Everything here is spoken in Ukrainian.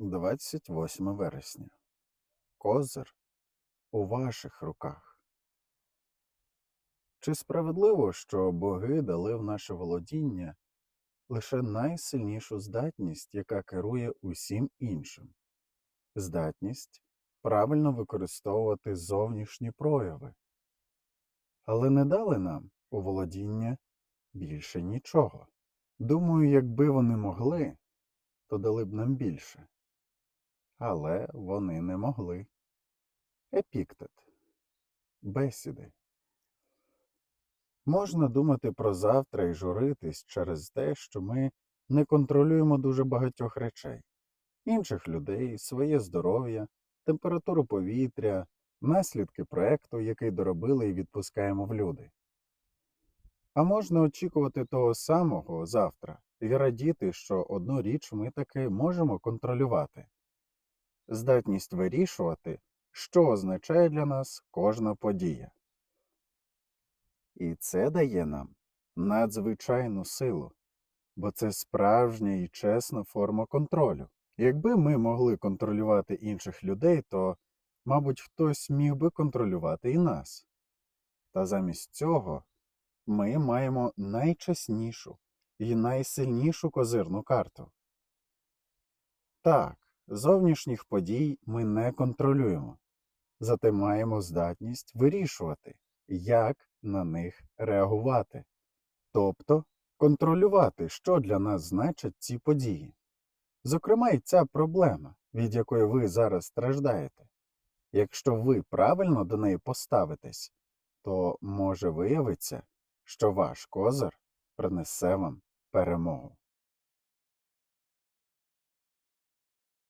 28 вересня. Козир у ваших руках. Чи справедливо, що боги дали в наше володіння лише найсильнішу здатність, яка керує усім іншим? Здатність правильно використовувати зовнішні прояви, але не дали нам у володіння більше нічого. Думаю, якби вони могли, то дали б нам більше. Але вони не могли. Епіктет. Бесіди. Можна думати про завтра і журитись через те, що ми не контролюємо дуже багатьох речей інших людей, своє здоров'я, температуру повітря, наслідки проекту, який доробили і відпускаємо в люди. А можна очікувати того самого завтра і радіти, що одну річ ми таки можемо контролювати здатність вирішувати, що означає для нас кожна подія. І це дає нам надзвичайну силу, бо це справжня і чесна форма контролю. Якби ми могли контролювати інших людей, то, мабуть, хтось міг би контролювати і нас. Та замість цього ми маємо найчеснішу і найсильнішу козирну карту. Так, зовнішніх подій ми не контролюємо, зате маємо здатність вирішувати, як на них реагувати, тобто контролювати, що для нас значать ці події. Зокрема, і ця проблема, від якої ви зараз страждаєте. Якщо ви правильно до неї поставитесь, то може виявиться, що ваш козир принесе вам перемогу.